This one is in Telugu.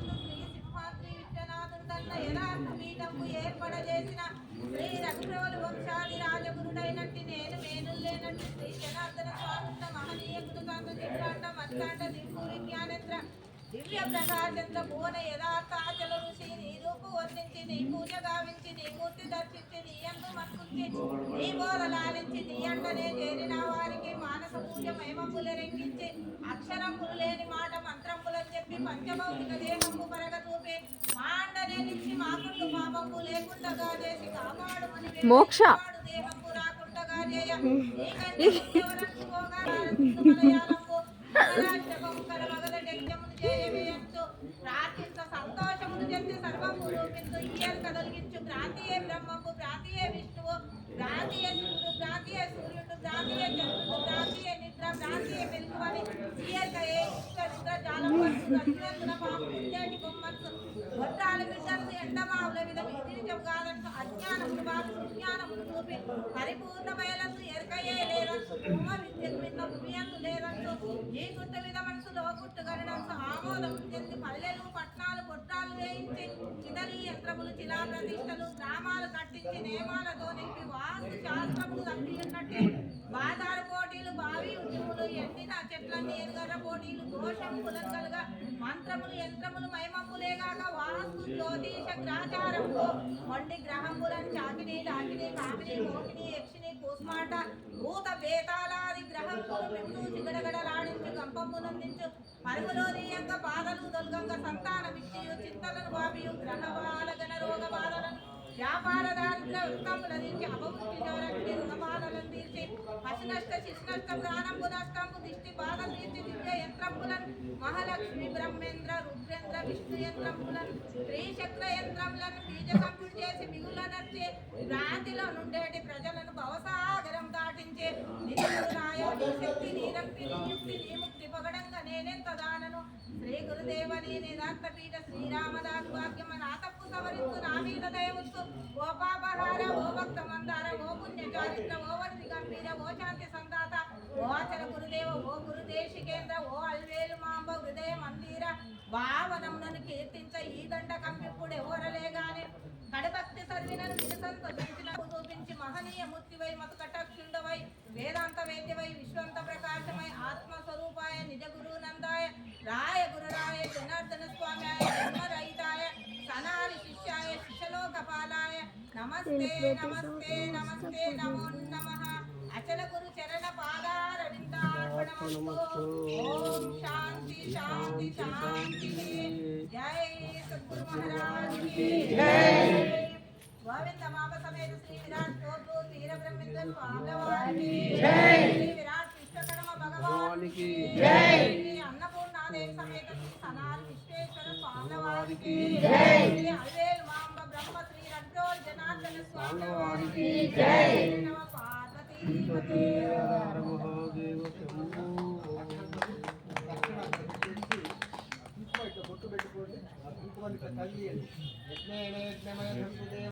శ్రీ సింహాద్రి విశ్వనాథుడు తన యథార్థ పీఠంకు ఏర్పడజేసిన శ్రీ రఘుప్రవలు వంశాది రాజగురుడైనట్టి నేను శ్రీ జనార్దన స్వామి మహనీయ కృతాంత చిత్రాంత మత్తాండ దివ్యూరి జ్ఞానేంద్ర దివ్య ప్రకాశంత భువన యథార్థాచల ఋషి నీ రూపు వర్ణించి నీ పూజ గావించి నీ మూర్తి దర్శించి నీ అందు మన్నుంచి నీ బోధలాలించి నీ అండనే చేరిన వారికి మానస పూజ మహిమములు రెంగించి అక్షరములు లేని మాట మంత్రములని చెప్పి పంచభౌతిక దేహము పరగ చూపి మా అండనే నిచ్చి మాకుండు పాపము లేకుండా చేసి వేడి మోక్ష. దేహము రాకుండా చేయ సంతోషమును సర్వము రూపించు ఇయర్ కదలిగించు. ప్రాంతీయ బ్రహ్మము ప్రాంతీయ విష్ణువు ప్రాంతీయ శివుడు ప్రాంతీయ సూర్యుడు ప్రాంతీయ చంద్రుడు ప్రాంతీయ నిద్ర భ్రాంతియే వెలుగువని ఇయర్ కయే ఇష్ట నిద్ర జాలం పట్టు పాము పుట్టేటి కొమ్మచ్చు గొడ్రాలు బిడ్డలు ఎండమావుల విధ విధించవు కాదంటూ అజ్ఞానమును బాగు సుజ్ఞానమును చూపి పరిపూర్ణమైనందు ఎరకయే లేదంటూ భూమ విద్యకు విన్న భూమియందు ఈ గుట్ట ఆమోదం గొట్టాలు చిదలి యంత్రములు చిలా ప్రతిష్టలు గ్రామాలు కట్టించి నియమాలతో నింపి వాస్తు శాస్త్రములు తప్పి ఉన్నట్టే బాదారు పోటీలు బావి ఉద్యములు ఎండిన చెట్ల నీరుగర్ర పోటీలు దోషం కులంకలుగా మంత్రములు యంత్రములు మైమములేగాక వాస్తు జ్యోతిష గ్రాచారములు. మొండి గ్రహములను చాకిని డాకిని కామిని మోకిని యక్షిని కూస్మాట భూత బేతాలాది గ్రహములు మించు గంపమునందించు పరుగులో బాధలు దొల్గంగ సంతాన విష్యు చింతలను బాబియు గ్రహబాల గణ రోగ బాధలను వ్యాపార దారిద్ర వృత్తముల నుంచి అపవృష్టి జోరక్తి రుణబాధలను తీర్చి పశు నష్ట శిశు నష్టం ప్రాణంబు నష్టంపు దిష్టి బాధలు తీర్చి దివ్య యంత్రములను మహాలక్ష్మి బ్రహ్మేంద్ర రుద్రేంద్ర విష్ణు యంత్రములను త్రిశక్ర యంత్రములను బీజ కంపుడు చేసి మిగుల నచ్చి నుండేటి ప్రజలను శక్తి నీ రక్తి నీ యుక్తి నీ నేనెంత దానను శ్రీ గురుదేవని నిదాంత పీఠ శ్రీరామదాసు వాక్యమ నా తప్పు సవరించు నా మీద దయవుచ్చు ఓ పాపహార ఓ భక్త మందార ఓ పుణ్య చారిత్ర ఓ వర్తి గంభీర ఓ శాంతి సందాత ఓ అచల గురుదేవ ఓ గురుదేశికేంద్ర ఓ అల్వేలు మాంబ హృదయ మందిర భావనములను కీర్తించ ఈ దండ కంపిప్పుడు ఎవరలే గాని కడభక్తి సర్వినను వినసంత చూపించి మహనీయ మూర్తివై మత కటాక్షుండవై వేదాంత వేద్యమై విశ్వంత ప్రకాశమై ఆత్మస్వరూపాయ నిజ గురునందాయ రాయ గురురాయ జనార్దన స్వామ్యాయ జన్మరహితాయ సనాలి శిష్యాయ శిశలోకపాలాయ నమస్తే నమస్తే నమస్తే నమో నమ అచల గురు చరణ పాదార ఓం శాంతి శాంతి శాంతి జై సద్గురు మహారాజ్కి జై గోవింద మామ సమేత శ్రీ విరాట్ కోటు తీర బ్రహ్మేంద్ర స్వామి శ్రీ సనాల్ విశ్వేశ్వర స్వామి వారికి జై శ్రీ అల్వేల్ మాంబ బ్రహ్మ శ్రీ రడ్డోల్ జనార్దన స్వామి వారికి జై నమ పార్వతీ పతే కుంకుమ ఇట్లా బొట్టు పెట్టుకోండి ఆ కుంకుమని ఇట్లా తగిలియండి యజ్ఞేన యజ్ఞమయ సంస్కృతే